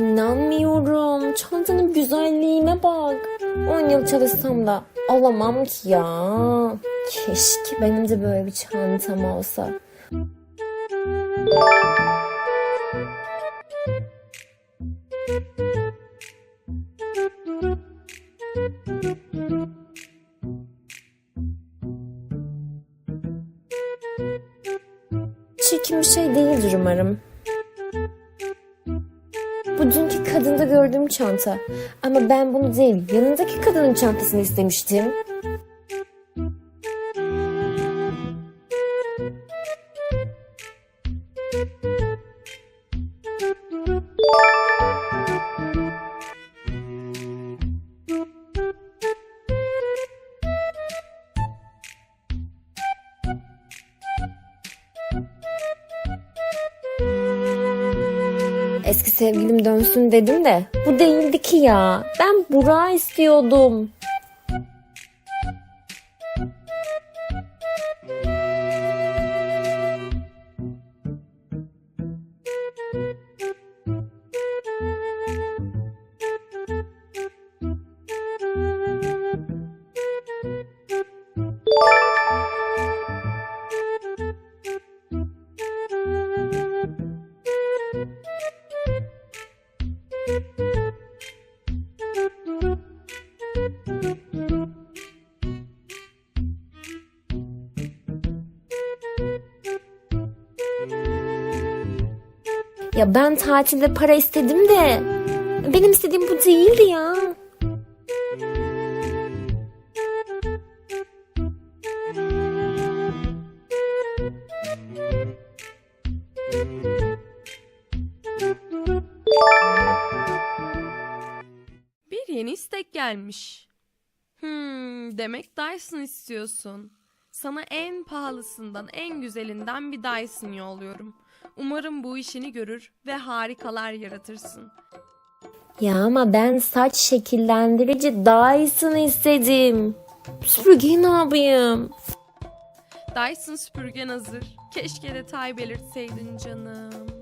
Alamıyorum. Çantanın güzelliğine bak. 10 yıl çalışsam da alamam ki ya. Keşke benim de böyle bir çantam olsa. Çirkin bir şey değildir umarım. Bu dünkü kadında gördüğüm çanta. Ama ben bunu değil, yanındaki kadının çantasını istemiştim. Eski sevgilim dönsün dedim de bu değildi ki ya. Ben Burak'ı istiyordum. Ya ben tatilde para istedim de benim istediğim bu değildi ya. Bir yeni istek gelmiş. Hmm, demek Dyson istiyorsun. Sana en pahalısından, en güzelinden bir Dyson yolluyorum. Umarım bu işini görür ve harikalar yaratırsın. Ya ama ben saç şekillendirici Dyson istedim. Süpürgeyi ne yapayım? Dyson süpürgen hazır. Keşke detay belirtseydin canım.